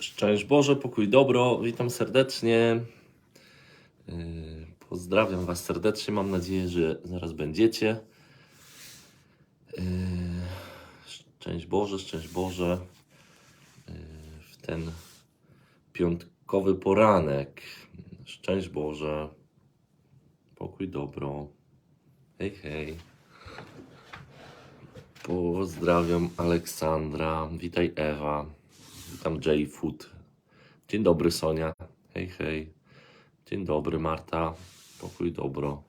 Szczęść Boże, pokój dobro, witam serdecznie. Yy, Pozdrawiam Was serdecznie, mam nadzieję, że zaraz będziecie. Yy, Szczęść Boże, szczęść Boże. Yy, W ten piątkowy poranek. Szczęść Boże, pokój dobro. Hej, hej. Pozdrawiam Aleksandra, witaj Ewa, witam J Food. Dzień dobry Sonia, hej hej. Dzień dobry Marta, pokój dobro.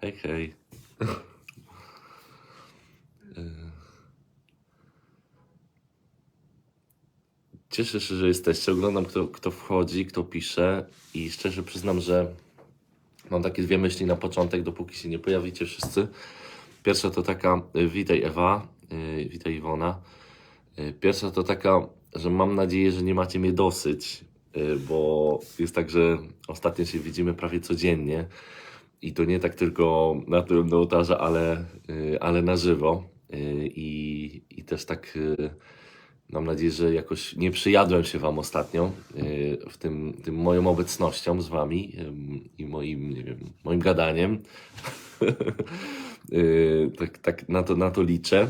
Hej hej. Y. Cieszę się, że jesteście. Oglądam kto, kto wchodzi, kto pisze i szczerze przyznam, że mam takie dwie myśli na początek, dopóki się nie pojawicie wszyscy. Pierwsza to taka, witaj Ewa, y, witaj Iwona. Y, Pierwsza to taka, że mam nadzieję, że nie macie mnie dosyć, y, bo jest tak, że ostatnio się widzimy prawie codziennie i to nie tak tylko na tym ołtarza, ale, y, ale na żywo. Y, I, I też tak mam nadzieję, że jakoś nie przyjadłem się Wam ostatnio w tym, tym moją obecnością z Wami i moim, nie wiem, moim gadaniem. Tak, tak na, to, na to liczę.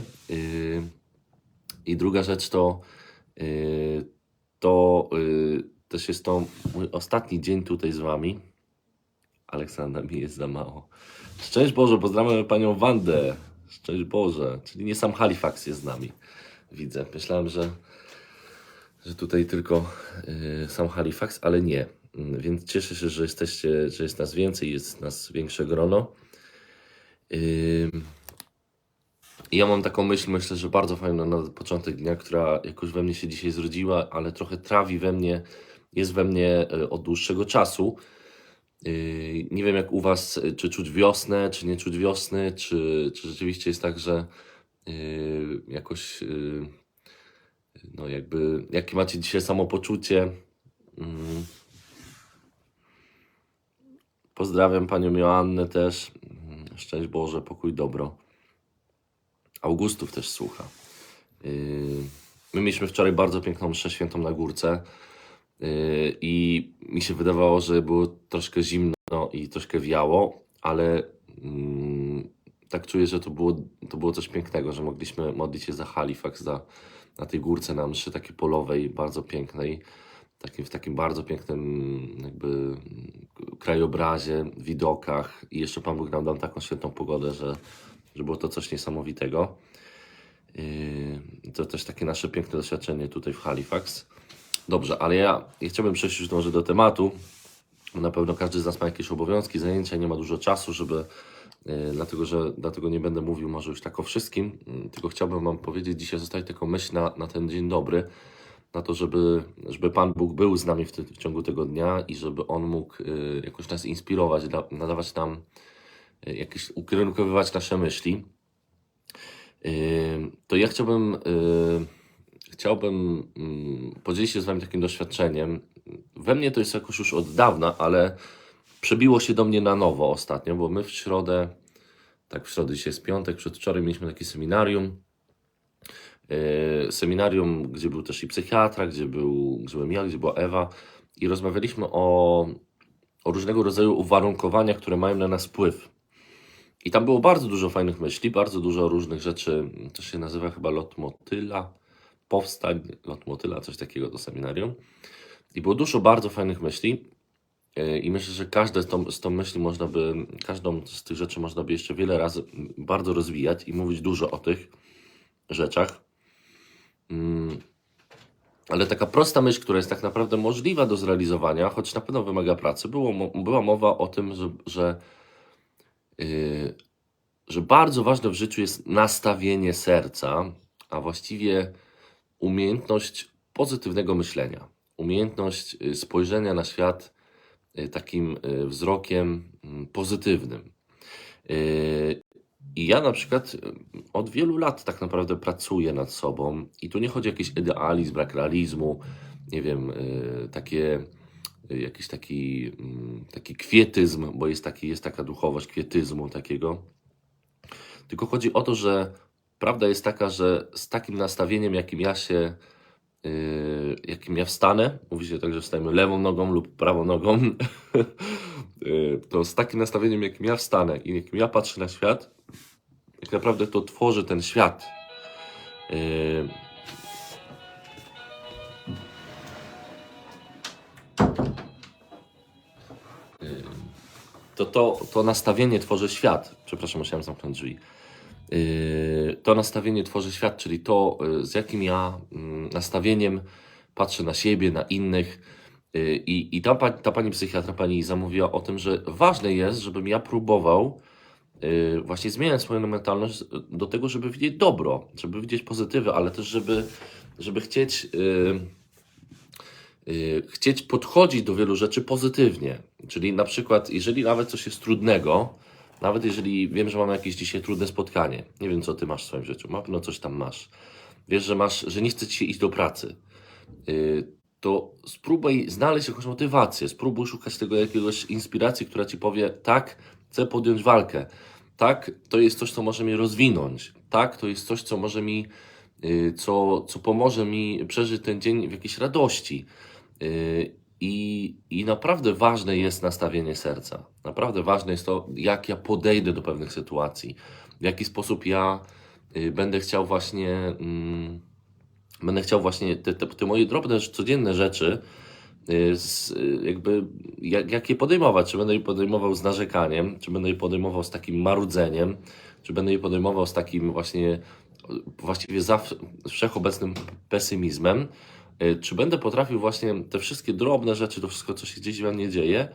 I druga rzecz to, to y, też jest to mój ostatni dzień tutaj z Wami. Aleksandra mi jest za mało. Szczęść Boże, pozdrawiam Panią Wandę. Szczęść Boże, czyli nie sam Halifax jest z nami. Widzę. Myślałem, że, że tutaj tylko y, sam Halifax, ale nie. Mm, Więc cieszę się, że jesteście, że jest nas więcej, jest nas większe grono. Ym, ja mam taką myśl, myślę, że bardzo fajną na początek dnia, która jakoś we mnie się dzisiaj zrodziła, ale trochę trawi we mnie, jest we mnie e, od dłuższego czasu. Yy, Nie wiem jak u Was, e, czy czuć wiosnę, czy nie czuć wiosny, czy, czy rzeczywiście jest tak, że jakoś, no jakby, jakie macie dzisiaj samopoczucie. Mm. Pozdrawiam Panią Joannę też. Mm, Szczęść Boże, pokój dobro. Augustów też słucha. Yy, My mieliśmy wczoraj bardzo piękną mszę świętą na górce yy, i mi się wydawało, że było troszkę zimno i troszkę wiało, ale mm, tak czuję, że to było, to było coś pięknego, że mogliśmy modlić się za Halifax, za, na tej górce na mszy takiej polowej, bardzo pięknej, takim, w takim bardzo pięknym jakby krajobrazie, widokach i jeszcze Pan Bóg nam dał taką świetną pogodę, że, że było to coś niesamowitego. Yy, To też takie nasze piękne doświadczenie tutaj w Halifax. Dobrze, ale ja, ja chciałbym przejść już może do tematu. Na pewno każdy z nas ma jakieś obowiązki, zajęcia, nie ma dużo czasu, żeby, yy, dlatego że dlatego nie będę mówił może już tak o wszystkim, yy, tylko chciałbym Wam powiedzieć dzisiaj, zostawić taką myśl na, na ten dzień dobry, na to, żeby, żeby Pan Bóg był z nami w, ty, w ciągu tego dnia i żeby On mógł yy, jakoś nas inspirować, da, nadawać nam jakieś, ukierunkowywać nasze myśli. Yy, to ja chciałbym, yy, chciałbym mm, podzielić się z Wami takim doświadczeniem. We mnie to jest jakoś już od dawna, ale przebiło się do mnie na nowo ostatnio, bo my w środę, tak w środę dzisiaj jest piątek, przedwczoraj mieliśmy takie seminarium. Seminarium, gdzie był też i psychiatra, gdzie, był, gdzie ja, gdzie była Ewa i rozmawialiśmy o, o różnego rodzaju uwarunkowaniach, które mają na nas wpływ. I tam było bardzo dużo fajnych myśli, bardzo dużo różnych rzeczy. To się nazywa chyba lot motyla, powstań, lot motyla, coś takiego do seminarium. I było dużo bardzo fajnych myśli. Yy, I myślę, że każde z tą, z tą myśli można by, każdą z tych rzeczy można by jeszcze wiele razy bardzo rozwijać i mówić dużo o tych rzeczach. Mm, Ale taka prosta myśl, która jest tak naprawdę możliwa do zrealizowania, choć na pewno wymaga pracy, było, była mowa o tym, że, że że bardzo ważne w życiu jest nastawienie serca, a właściwie umiejętność pozytywnego myślenia, umiejętność y, spojrzenia na świat y, takim y, wzrokiem mm, pozytywnym. Y, I ja na przykład y, od wielu lat tak naprawdę pracuję nad sobą i tu nie chodzi o jakiś idealizm, brak realizmu, nie wiem, y, takie y, jakiś taki, mm, taki kwietyzm, bo jest, taki, jest taka duchowość kwietyzmu takiego. Tylko chodzi o to, że prawda jest taka, że z takim nastawieniem, jakim ja się, yy, jak jakim ja wstanę, mówi się tak, że wstajemy lewą nogą lub prawą nogą, y, to z takim nastawieniem, jakim ja wstanę i jakim ja patrzę na świat, tak naprawdę to tworzy ten świat. Y, to, to, to nastawienie tworzy świat. Przepraszam, musiałem zamknąć drzwi. Yy, to nastawienie tworzy świat, czyli to, yy, z jakim ja mm, nastawieniem patrzę na siebie, na innych. Yy, I, i ta, ta pani psychiatra, pani Iza mówiła o tym, że ważne jest, żebym ja próbował yy, właśnie zmieniać swoją mentalność do tego, żeby widzieć dobro, żeby widzieć pozytywy, ale też, żeby, żeby chcieć. Yy, y, chcieć podchodzić do wielu rzeczy pozytywnie. Czyli na przykład, jeżeli nawet coś jest trudnego, nawet jeżeli wiem, że mam jakieś dzisiaj trudne spotkanie, nie wiem, co ty masz w swoim życiu, na pewno coś tam masz. Wiesz, że masz, że nie chce ci się iść do pracy, y, to spróbuj znaleźć jakąś motywację, spróbuj szukać tego jakiegoś inspiracji, która ci powie, tak, chcę podjąć walkę, tak, to jest coś, co może mnie rozwinąć, tak, to jest coś, co może mi, y, co, co pomoże mi przeżyć ten dzień w jakiejś radości. I, I naprawdę ważne jest nastawienie serca. Naprawdę ważne jest to, jak ja podejdę do pewnych sytuacji, w jaki sposób ja y, będę chciał właśnie. Mm, będę chciał właśnie te, te, te moje drobne, codzienne rzeczy, y, z, y, jakby jak, jak je podejmować. Czy będę je podejmował z narzekaniem, czy będę je podejmował z takim marudzeniem, czy będę je podejmował z takim właśnie właściwie zawsze, wszechobecnym pesymizmem, czy będę potrafił właśnie te wszystkie drobne rzeczy, to wszystko, co się gdzieś we mnie dzieje,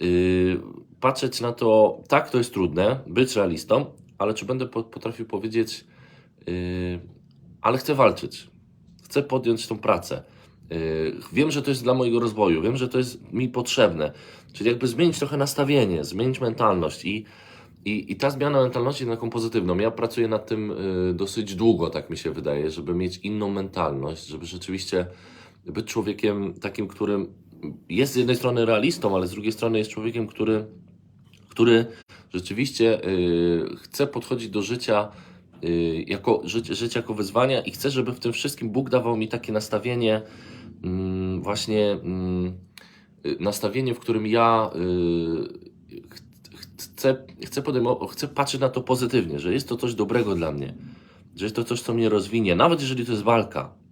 yy, patrzeć na to, tak, to jest trudne, być realistą, ale czy będę po, potrafił powiedzieć, yy, ale chcę walczyć, chcę podjąć tą pracę. Yy, wiem, że to jest dla mojego rozwoju, wiem, że to jest mi potrzebne. Czyli jakby zmienić trochę nastawienie, zmienić mentalność i, i, i ta zmiana mentalności na taką pozytywną. Ja pracuję nad tym yy, dosyć długo, tak mi się wydaje, żeby mieć inną mentalność, żeby rzeczywiście być człowiekiem takim, którym jest z jednej strony realistą, ale z drugiej strony jest człowiekiem, który, który rzeczywiście y, chce podchodzić do życia y, jako, ży, życie jako wyzwania i chce, żeby w tym wszystkim Bóg dawał mi takie nastawienie, mm, właśnie mm, y, nastawienie, w którym ja y, chcę, chcę, chcę patrzeć na to pozytywnie, że jest to coś dobrego dla mnie, że jest to coś, co mnie rozwinie, nawet jeżeli to jest walka.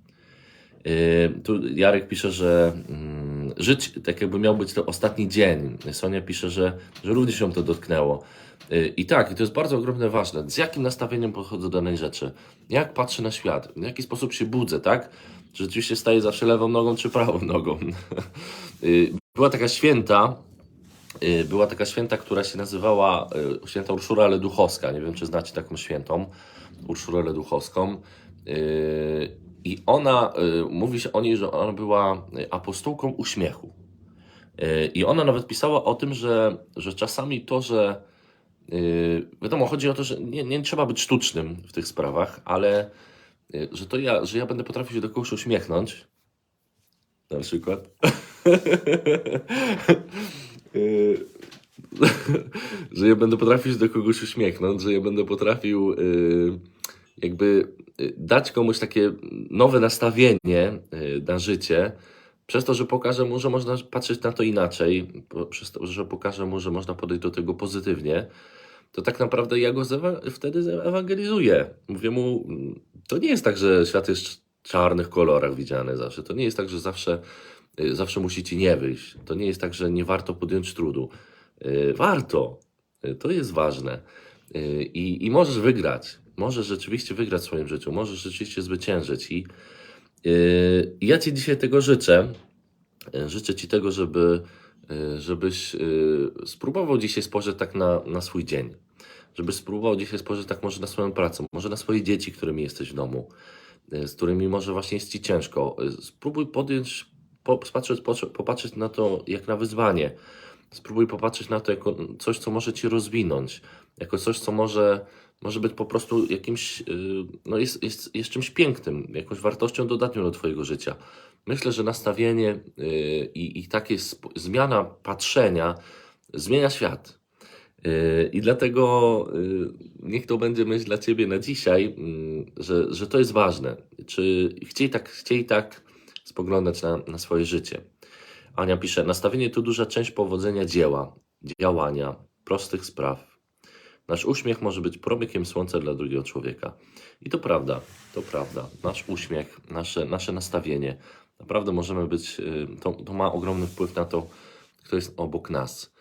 Yy, tu Jarek pisze, że mm, żyć tak jakby miał być to ostatni dzień. Sonia pisze, że, że również ją to dotknęło. Yy, I tak, i to jest bardzo ogromne ważne. Z jakim nastawieniem podchodzę do danej rzeczy? Jak patrzę na świat? W jaki sposób się budzę, tak? Czy rzeczywiście staję zawsze lewą nogą czy prawą nogą? Yy, Była taka święta, yy, była taka święta, która się nazywała yy, święta Urszula Leduchowska. Nie wiem, czy znacie taką świętą, Urszulę Leduchowską. Yy, I ona, mówi się o niej, że ona była y, apostołką uśmiechu. I ona nawet pisała o tym, że, że czasami to, że wiadomo, chodzi o to, że nie, nie trzeba być sztucznym w tych sprawach, ale że to ja, że ja będę potrafił się do kogoś uśmiechnąć. Na przykład. Yy, że ja będę potrafił się do kogoś uśmiechnąć, że ja będę potrafił yy, jakby y, dać komuś takie nowe nastawienie na życie, przez to, że pokażę mu, że można patrzeć na to inaczej, przez to, że pokażę mu, że można podejść do tego pozytywnie, to tak naprawdę ja go wtedy ewangelizuję. Mówię mu, mm, to nie jest tak, że świat jest w czarnych kolorach widziany zawsze. To nie jest tak, że zawsze, zawsze musi ci nie wyjść. To nie jest tak, że nie warto podjąć trudu. Y, Warto. Y, To jest ważne. Y, I, I możesz wygrać. Możesz rzeczywiście wygrać w swoim życiu. Możesz rzeczywiście zwyciężyć. I, y, ja Ci dzisiaj tego życzę. Y, Życzę Ci tego, żeby, y, żebyś y, spróbował dzisiaj spojrzeć tak na, na swój dzień. Żebyś spróbował dzisiaj spojrzeć tak może na swoją pracę, może na swoje dzieci, którymi jesteś w domu, y, z którymi może właśnie jest Ci ciężko. Y, Spróbuj podjąć, po, popatrzeć, popatrzeć na to jak na wyzwanie. Spróbuj popatrzeć na to jako coś, co może Cię rozwinąć, jako coś, co może, może być po prostu jakimś, yy, no jest, jest, jest czymś pięknym, jakąś wartością dodatnią do Twojego życia. Myślę, że nastawienie yy, i, i takie zmiana patrzenia zmienia świat. Yy, I dlatego niech to będzie myśl dla Ciebie na dzisiaj, yy, że, że to jest ważne. Czy chciej tak, chciej tak spoglądać na, na swoje życie. Ania pisze, nastawienie to duża część powodzenia dzieła, działania, prostych spraw. Nasz uśmiech może być promykiem słońca dla drugiego człowieka. I to prawda, to prawda. Nasz uśmiech, nasze, nasze nastawienie, naprawdę możemy być, y, to, to ma ogromny wpływ na to, kto jest obok nas.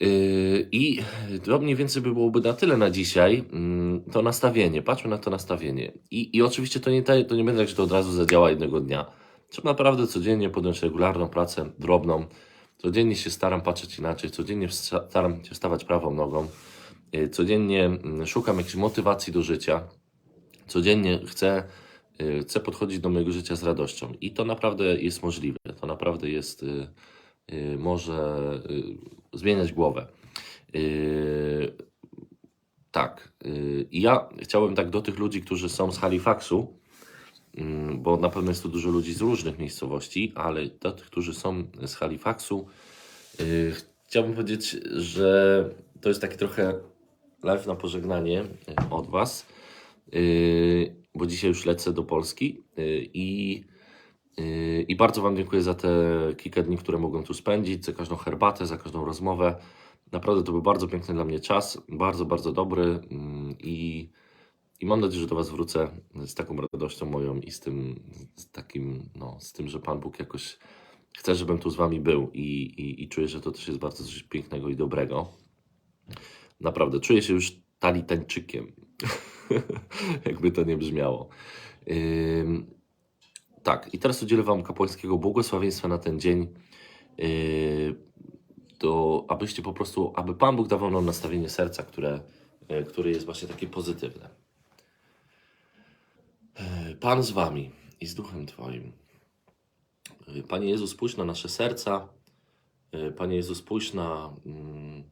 Yy, I to mniej więcej by byłoby na tyle na dzisiaj. Mm, To nastawienie, patrzmy na to nastawienie. I, i oczywiście to nie, to nie będzie tak, że to od razu zadziała jednego dnia. Trzeba naprawdę codziennie podjąć regularną pracę, drobną. Codziennie się staram patrzeć inaczej, codziennie staram się wstawać prawą nogą. Yy, Codziennie mm, szukam jakiejś motywacji do życia. Codziennie chcę, yy, chcę podchodzić do mojego życia z radością. I to naprawdę jest możliwe. To naprawdę jest, może zmieniać głowę. Yy, tak. Yy, I ja chciałbym tak do tych ludzi, którzy są z Halifaxu, mm, bo na pewno jest tu dużo ludzi z różnych miejscowości, ale do tych, którzy są z Halifaxu, yy, chciałbym powiedzieć, że to jest taki trochę live na pożegnanie yy, od Was, yy, bo dzisiaj już lecę do Polski yy, i I bardzo Wam dziękuję za te kilka dni, które mogłem tu spędzić, za każdą herbatę, za każdą rozmowę. Naprawdę to był bardzo piękny dla mnie czas, bardzo, bardzo dobry mm, i, i mam nadzieję, że do Was wrócę z taką radością moją i z tym, z takim, no, z tym, że Pan Bóg jakoś chce, żebym tu z Wami był i, i, i czuję, że to też jest bardzo coś pięknego i dobrego. Naprawdę, czuję się już talitańczykiem, jakby to nie brzmiało. Ym, tak, i teraz udzielę Wam kapłańskiego błogosławieństwa na ten dzień, yy, to abyście po prostu, aby Pan Bóg dawał nam nastawienie serca, które, yy, które jest właśnie takie pozytywne. Yy, Pan z Wami i z Duchem Twoim. Yy, Panie Jezu, spójrz na nasze serca. Yy, Panie Jezu, spójrz na, mm,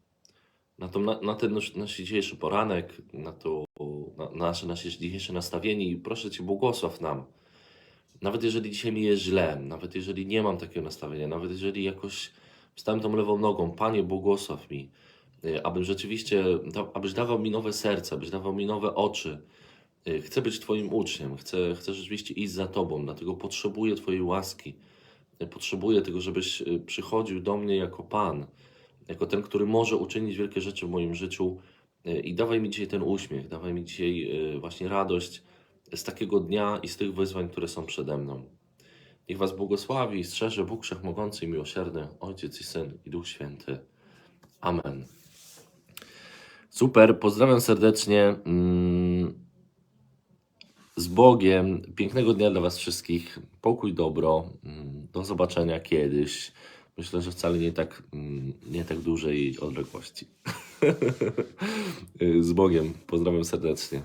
na, to, na, na ten nasz, nasz dzisiejszy poranek, na, to, na nasze, nasze dzisiejsze nastawienie i proszę Cię, błogosław nam. Nawet jeżeli dzisiaj mi jest źle, nawet jeżeli nie mam takiego nastawienia, nawet jeżeli jakoś wstałem tą lewą nogą, Panie, błogosław mi, y, abym rzeczywiście, abyś dawał mi nowe serce, abyś dawał mi nowe oczy. Y, Chcę być Twoim uczniem, chcę, chcę rzeczywiście iść za Tobą, dlatego potrzebuję Twojej łaski. Y, Potrzebuję tego, żebyś przychodził do mnie jako Pan, jako ten, który może uczynić wielkie rzeczy w moim życiu. I dawaj mi dzisiaj ten uśmiech, dawaj mi dzisiaj właśnie radość z takiego dnia i z tych wyzwań, które są przede mną. Niech Was błogosławi i strzeże Bóg Wszechmogący i Miłosierny, Ojciec i Syn i Duch Święty. Amen. Super, pozdrawiam serdecznie. Mm, Z Bogiem. Pięknego dnia dla Was wszystkich. Pokój, dobro. Mm, Do zobaczenia kiedyś. Myślę, że wcale nie tak, mm, nie tak dużej odległości. Z Bogiem. Pozdrawiam serdecznie.